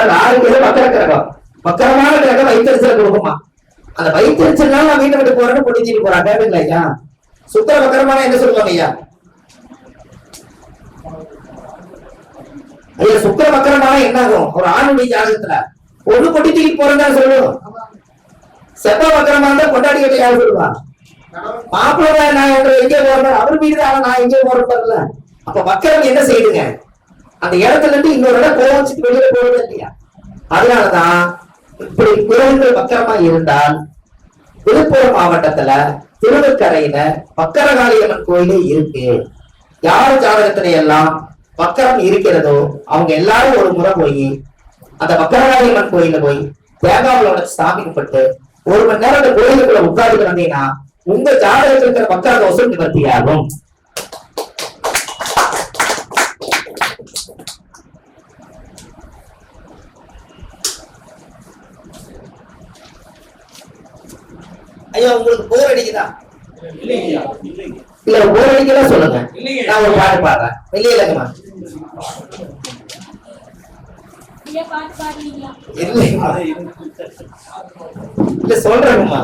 Sir ஆறு மக்கர கிரகம். மக்கரமான கிரகம் வைத்தறிச்சல் கொடுக்குமா அந்த வைத்தறிச்சல்னால நான் வீட்டை விட்டு போறேன்னு புடிச்சிட்டு போறான் கேட்டுங்களா ஐயா. சுக்கர மக்கரமான என்ன சொல்லுவாங்க ஐயா? ஐயா சுக்கர மக்கரமான என்ன ஆகும் ஒரு ஆணுடைய ஜாதகத்துல. ஒரு கொட்டி தூக்கி போறேன்னு சொல்லுவோம். செப்ப மக்கரமா இருந்தா கொண்டாடி கட்டி யார் சொல்லுவா? மாப்பிள்ளை நான் எங்க போறேன். அவர் வீடு தான் நான் எங்கே போறேன் அப்ப வக்கரம் என்ன செய்யுதுங்க? அந்த இடத்துல இருந்து இன்னொரு இடம் கோவச்சுட்டு வெளியில போறது இல்லையா? அதனாலதான் இப்படி குரல்கள் பக்கமா இருந்தால் விழுப்புரம் மாவட்டத்துல திருவக்கரையில பக்கரகாளியம்மன் கோயிலே இருக்கு. யார் ஜாதகத்துல எல்லாம் பக்கரம் இருக்கிறதோ அவங்க எல்லாரும் ஒரு முறை போய் அந்த பக்கரகாளியம்மன் கோயில போய் தேங்காவில் உடச்சு சாமி கும்பிட்டு ஒரு மணி நேரம் அந்த கோயிலுக்குள்ள உட்கார்ந்து வந்தீங்கன்னா உங்க ஜாதகத்துல இருக்கிற வக்கர தோஷம் நிவர்த்தியாகும். ஐயா உங்களுக்கு போர் அடிக்குதா. இல்ல போர் அடிக்கலாம் சொல்லுங்க. நான் ஒரு பாட்டு பாடுறேன். இல்லையா இல்லைங்கம்மா. இல்ல. சொல்றேங்கம்மா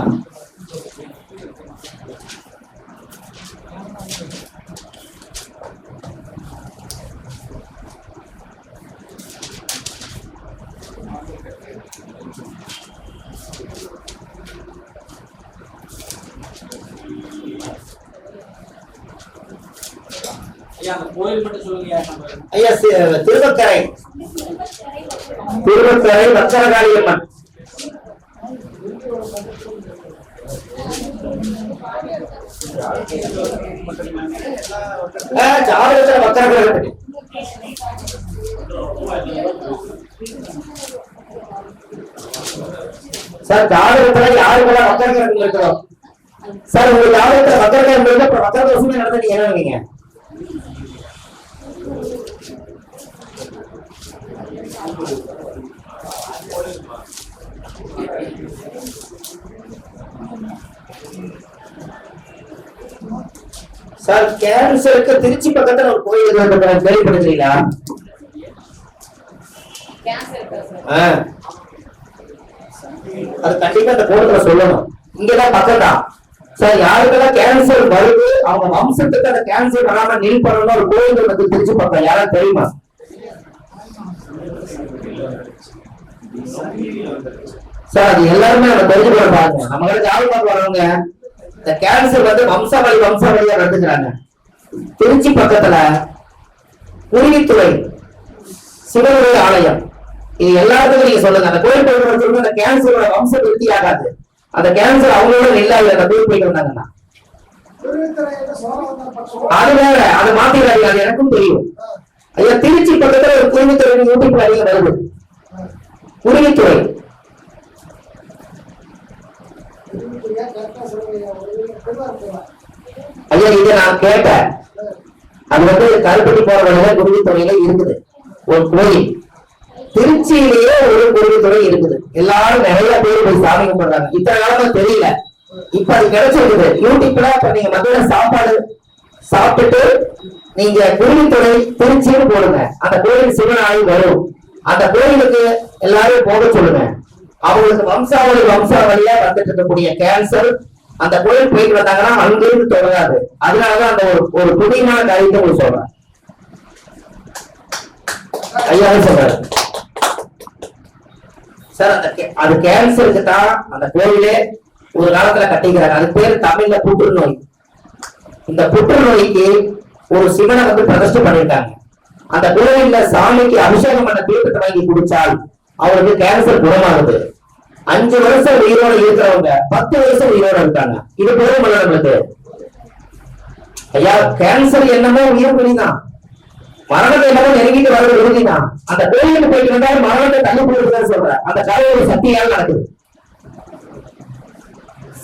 ஐயா, திருவக்கரை. திருவக்கரை வச்சரகாளியம்மன் ஆ, ஜாதகத்துல வக்கரகாளியம்மன் சார் ஜாதகத்துல யாருக்கெல்லாம் வக்கரகிரகம் இருக்கிறோம்? சார் ஜாதகத்துல வக்கரகிரகம் இருக்கு அப்புறம் வக்கர தோஷமே என்ன நினைக்கிறீங்க? சார் கேன்சருக்கு திருச்சி பக்கத்துல ஒரு கோயில் இருக்கு. கேள்விப்படுறீங்களா அது கண்டிப்பா இந்த கூட்டத்துல சொல்லணும். இங்கதான் பக்கம் தான் சார் யாருக்கெல்லாம் கேன்சர் வருது அவங்க வம்சத்துக்கு அந்த கேன்சர் வராம நீல் பண்ணணும் ஒரு கோயில் வந்து திருச்சி பக்கம். யாராவது தெரியுமா? சார் அது எல்லாருமே நம்ம தெரிஞ்சுக்கணும் பாருங்க. நம்ம கிட்ட ஜாபு பார்க்க வரவங்க இந்த கேன்சர் வந்து வம்சாவளி வம்சாவளியா நடந்துக்கிறாங்க. திருச்சி பக்கத்துல குருவித்துறை சிவனுடைய ஆலயம். இது எல்லாத்துக்கும் நீங்க சொல்லுங்க. அந்த கோயில் போயிட்டு சொல்லுங்க அந்த கேன்சரோட வம்ச விருத்தி ஆகாது. அந்த கேன்சர் அவங்களோட நில்லாது அந்த கோயில் போயிட்டு வந்தாங்கன்னா. அது வேற. அதை மாத்திடாதீங்க அது எனக்கும் தெரியும். ஐயா திருச்சி பக்கத்துல ஒரு குருவித்துறை யூடியூப்ல அதிகம் வருது. குருவித்துறை ஐயா இதை நான் கேட்டேன். அது வந்து கருப்பட்டி போற வழியில குருவித்துறையில இருக்குது. ஒரு கோயில் திருச்சியிலேயே ஒரு குருவித்துறை இருக்குது. எல்லாரும் நிறைய பேர் போய் சாமி கும்பிடுறாங்க. இத்தனை காலமா தெரியல. இப்ப அது கிடைச்சிருக்குது. யூடியூப்ல இப்ப நீங்க மத்தியான சாப்பாடு சாப்பிட்டுட்டு நீங்க குருவித்துறை திருச்சின்னு போடுங்க. அந்த கோயில் ஆகி வரும். அந்த கோயிலுக்கு எல்லாரும் போக சொல்லுங்க. அவங்களுக்கு வம்சாவளி வம்சாவளியா வந்துட்டு இருக்கக்கூடிய கேன்சர் அந்த கோயில் போயிட்டு வந்தாங்கன்னா அங்கிருந்து தொடராது. அதனாலதான் அந்த ஒரு ஒரு புதியமான காரியத்தை உங்களுக்கு சொல்றேன். ஐயா சொல்றாரு? சார் அந்த அது கேன்சருக்கு தான் அந்த கோயிலே ஒரு காலத்துல கட்டிக்கிறாங்க. அது பேர் தமிழ்ல புற்றுநோய். இந்த புற்றுநோய்க்கு ஒரு சிவனை வந்து பிரதிஷ்டை பண்ணிருக்காங்க அந்த கோயில்ல சாமிக்கு அபிஷேகம் பண்ண தீர்த்தத்தை வாங்கி குடிச்சால் அவருக்கு கேன்சர் குணமாகுது. அஞ்சு வருஷம் உயிரோட இருக்கிறவங்க பத்து வருஷம் உயிரோட இருக்காங்க. இது பெரும் நம்மளுக்கு. ஐயா கேன்சர் என்னமோ உயிர் வெளிதான் மரணத்தை என்னமோ நெருங்கிட்டு வர்றது உறுதிதான் அந்த கோயிலுக்கு போயிட்டு இருந்தா மரணத்தை தள்ளி போடுறதுன்னு சொல்றேன் அந்த கதை ஒரு சக்தியால் நடக்குது.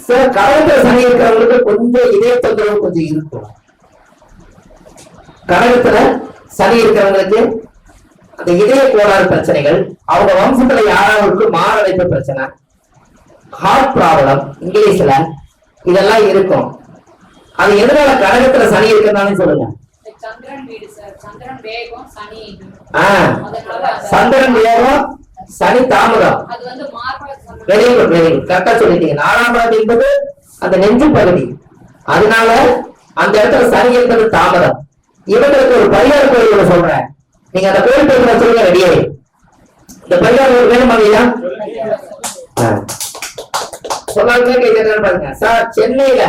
சில கடவுள சனி இருக்கிறவங்களுக்கு கொஞ்சம் இதே தொந்தரவு கொஞ்சம் இருக்கும். கடகத்துல சனி இருக்கிறவங்களுக்கு அந்த இதய கோளாறு பிரச்சனைகள் அவங்க வம்சத்துல யாராவது மாரடைப்பு பிரச்சனை ஹார்ட் ப்ராப்ளம் இங்கிலீஷ்ல இதெல்லாம் இருக்கும். அது எதனால கடகத்துல சனி இருக்கிறதானே சொல்லுங்க. சந்திரன் வேகம் சனி தாமதம். வெரி குட் வெரி குட் கரெக்டா சொல்லிட்டீங்க. நாலாம் பாதி என்பது அந்த நெஞ்சு பகுதி. அதனால அந்த இடத்துல சனி என்பது தாமதம். இவங்களுக்கு ஒரு பரிகார கோயில் சொல்றேன். நீங்க அந்த கோயில் பேர் சொல்லுங்க ரெடியே இந்த பரிகார கோயில் வேணுமா ஐயா சொல்லாங்க கேட்கிறேன் பாருங்க. சார் சென்னையில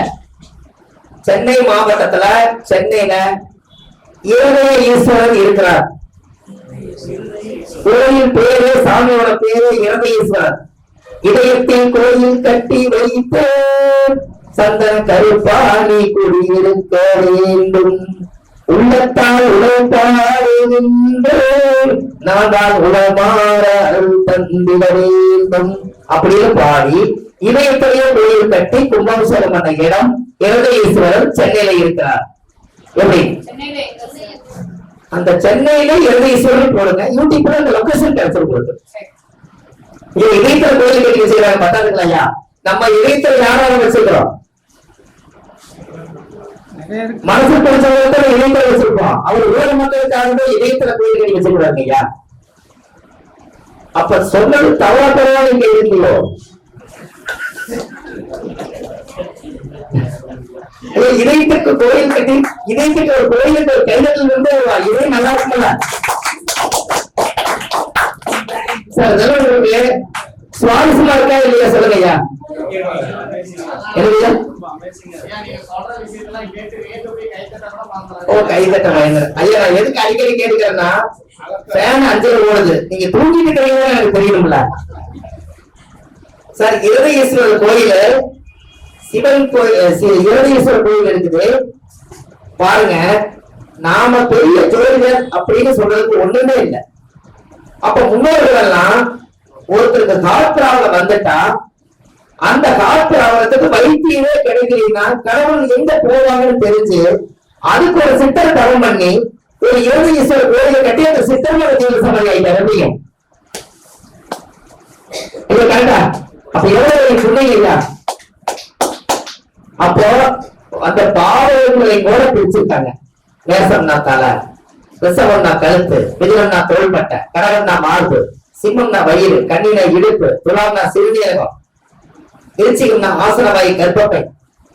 சென்னை மாவட்டத்துல சென்னையில இருதய ஈஸ்வரன் இருக்கிறார். கோயில் பேரு சாமியோட பேரு இருதயேஸ்வரர் இதயத்தில் கோயில் கட்டி வைத்து சந்தன கருப்பாணி குடியிருக்க வேண்டும். உள்ளத்தால் நின்று நான் தான் உளமாற அருள் தந்திட வேண்டும். அப்படின்னு பாடி இதயத்திலேயே கோயில் கட்டி கும்பாபிஷேகம் பண்ண இடம் இருதயேஸ்வரர் சென்னையில இருக்கிறார். எப்படி? அந்த சென்னையில இருதயேஸ்வரர் போடுங்க. யூடியூப்ல அந்த லொகேஷன் கேன்சல் சரி. இங்க இதயத்துல கோயில் கட்டி வச்சிருக்காங்க பத்தாதுங்களா நம்ம இதயத்துல யாராவது வச்சிருக்கிறோம்? மனசு பிடிச்சவங்க இதயத்துல வச்சிருப்போம் அவர் உலக மக்களுக்காக தான் இதயத்துல கோயில் கட்டி வச்சிருக்காங்க ஐயா அப்ப சொன்னது தவறா தவறா நீங்க இருக்கீங்களோ ஏய், இதயத்துக்கு கோயில் கட்டி இதயத்துக்கு ஒரு கோயிலுக்கு ஒரு கைதட்டல் இருந்து இதயம் நல்லா இருக்குல்ல? சார் உங்களுக்கு சுவாரஸ்யமா இருக்கா இல்லையா சொல்லுங்க ஐயா என்னங்கய்யா ஐயா, நீங்க சொல்ற கை தட்ட கூட ஐயா நான் எதுக்கு அடிக்கடி கேட்டுக்கிறேன்னா ஃபேன் அஞ்சல் ஓடுது. நீங்க தூங்கிட்டு இருக்கீங்கன்னு எனக்கு தெரியணும்ல. சார் இருதயேஸ்வரர் கோயில் சிவன் கோயில் சி- இருதயேஸ்வரர் கோயில் இருக்குது. பாருங்க நாம பெரிய ஜோதிடர் அப்படின்னு சொல்றதுக்கு ஒண்ணுமே இல்லை. அப்ப முன்னோர்கள் எல்லாம் ஒருத்தருக்கு காற்றாவில் வந்துட்டா அந்த காற்றாவலத்துக்கு வைத்தியமே கிடைக்கலன்னா கடவுள் எங்க போவாங்கன்னு தெரிஞ்சு அதுக்கு ஒரு சித்தர் தவம் பண்ணி ஒரு யோகீஸ்வரர் கோயிலை கட்டி அந்த சித்தர்மல ஜீவ சமாதி ஆயிட்டார் இது கரெக்டா? அப்ப எவ்வளவு சொன்னீங்க இல்லையா அப்போ அந்த பாவங்களை கூட பிரிச்சிருக்காங்க. நேசம்னா தலை ரிசவம்னா கழுத்து மிதுனம்னா தோள்பட்டை கடகம்னா மார்பு. சிம்மம்னா வயிறு கண்ணினா இடுப்பு துலாம்னா சிறுநீரகம். திருச்சிகம்னா ஆசனவாயி கற்பப்பை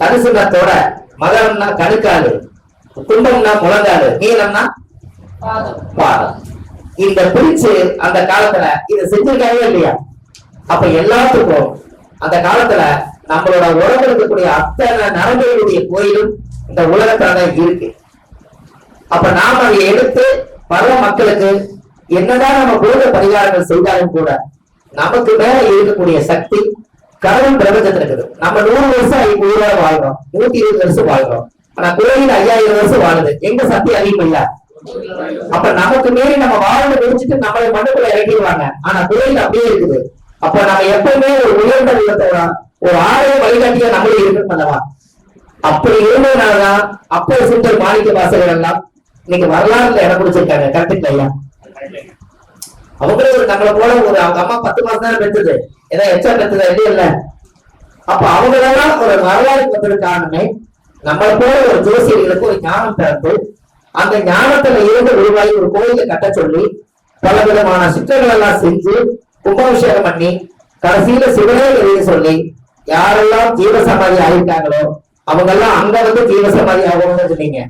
தனுசுனா தொடை மகரம்னா கணுக்காடு கும்பம்னா முழங்காடு நீளம்னா பாதம். இந்த பிரிச்சு அந்த காலத்துல இதை செஞ்சிருக்காங்க இல்லையா? அப்ப எல்லாத்துக்கும் அந்த காலத்துல நம்மளோட உலகம் இருக்கக்கூடிய அத்தனை நரம்புகளுடைய கோயிலும் இந்த உலகத்துல தான் இருக்கு. அப்ப நாம அதை எடுத்து பல மக்களுக்கு என்னதான் நம்ம போத பரிகாரங்கள் செய்தாலும் கூட நமக்கு மேல இருக்கக்கூடிய சக்தி கடவுள் பிரபஞ்சத்துல இருக்குது. நம்ம நூறு வருஷம் இப்ப உயிரோட வாழ்றோம். நூத்தி இருபது வருஷம் வாழ்றோம். ஆனா கோயில் ஐயாயிரம் வருஷம் வாழுது. எங்க சக்தி அதிகம் இல்ல? அப்ப நமக்கு மீறி நம்ம வாழ்ந்து முடிச்சுட்டு நம்மளை மண்ணுக்குள்ள இறக்கிடுவாங்க. ஆனா கோயில் அப்படியே இருக்குது. அப்ப நம்ம எப்பவுமே ஒரு உயர்ந்த உள்ளத்தோட ஒரு ஆலய வழிகாட்டியா நம்மளும் இருக்கணும் பண்ணலாம் அப்படி இருந்ததுனாலதான் அப்போ சுந்தர் மாணிக்க வாசகர் எல்லாம் இன்னைக்கு வரலாறுல இடம் பிடிச்சிருக்காங்க கரெக்ட் ஐயா அவங்களே ஒரு நம்மளை போல ஒரு அவங்க அம்மா பத்து மாசம் தானே பெற்றது? ஏதோ எச்சா பெற்றதா இல்லையா இல்ல. அப்ப அவங்களெல்லாம் ஒரு வரலாறு வந்தது காரணமே நம்மளை போல ஒரு ஜோசியர்களுக்கு ஒரு ஞானம் பிறந்து அந்த ஞானத்துல இருந்து உருவாகி ஒரு கோயிலை கட்ட சொல்லி பல விதமான சிற்றங்கள் எல்லாம் செஞ்சு கும்பாபிஷேகம் பண்ணி கடைசியில சிவனே எழுதி சொல்லி யாரெல்லாம் ஜீவசமாதி ஆகிட்டாங்களோ அவங்க எல்லாம் அங்க வந்து ஜீவசமாதி ஆகணும்னு சொன்னீங்க.